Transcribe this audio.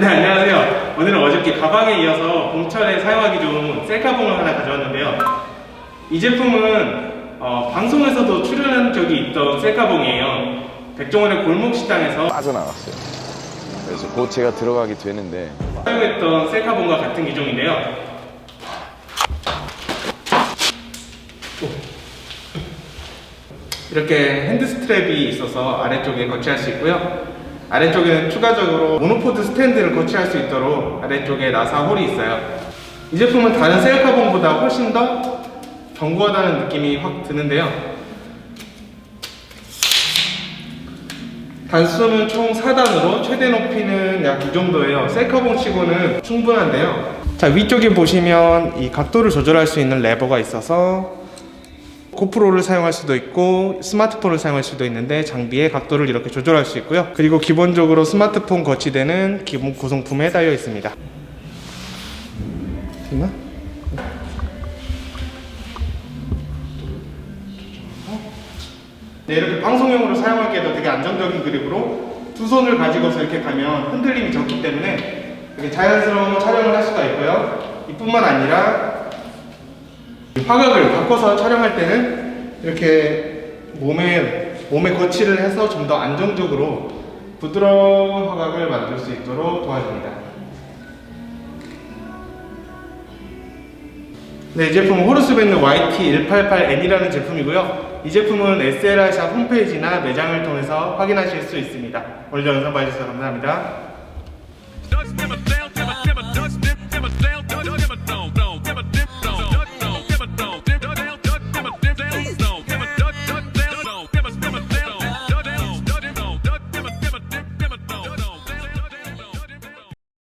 네, 안녕하세요. 오늘은 어저께 가방에 이어서 봄철에 사용하기 좋은 셀카봉을 하나 가져왔는데요. 이 제품은 어, 방송에서도 출연한 적이 있던 셀카봉이에요. 백종원의 골목식당에서 빠져나갔어요. 그래서 곧 제가 들어가게 되는데 사용했던 셀카봉과 같은 기종인데요. 이렇게 핸드 스트랩이 있어서 아래쪽에 거치할 수 있고요. 아래쪽에는 추가적으로 모노포드 스탠드를 거치할 수 있도록 아래쪽에 나사 홀이 있어요. 이 제품은 다른 셀카봉보다 훨씬 더 견고하다는 느낌이 확 드는데요. 단수는 총 4단으로 최대 높이는 약 이 정도예요. 셀카봉 치고는 충분한데요. 자, 위쪽에 보시면 이 각도를 조절할 수 있는 레버가 있어서 고프로를 사용할 수도 있고 스마트폰을 사용할 수도 있는데 장비의 각도를 이렇게 조절할 수 있고요. 그리고 기본적으로 스마트폰 거치대는 기본 구성품에 달려 있습니다. 되나? 네, 이렇게 방송용으로 사용하기에도 되게 안정적인 그립으로 두 손을 가지고서 이렇게 가면 흔들림이 적기 때문에 이렇게 자연스러운 촬영을 할 수가 있고요. 이뿐만 아니라 화각을 바꿔서 촬영할 때는 이렇게 몸에 몸에 거치를 해서 좀 더 안정적으로 부드러운 화각을 만들 수 있도록 도와줍니다. 네, 이 제품은 호르스밴드 YT188N이라는 제품이고요. 이 제품은 SLR샵 홈페이지나 매장을 통해서 확인하실 수 있습니다. 오늘 영상 봐주셔서 감사합니다.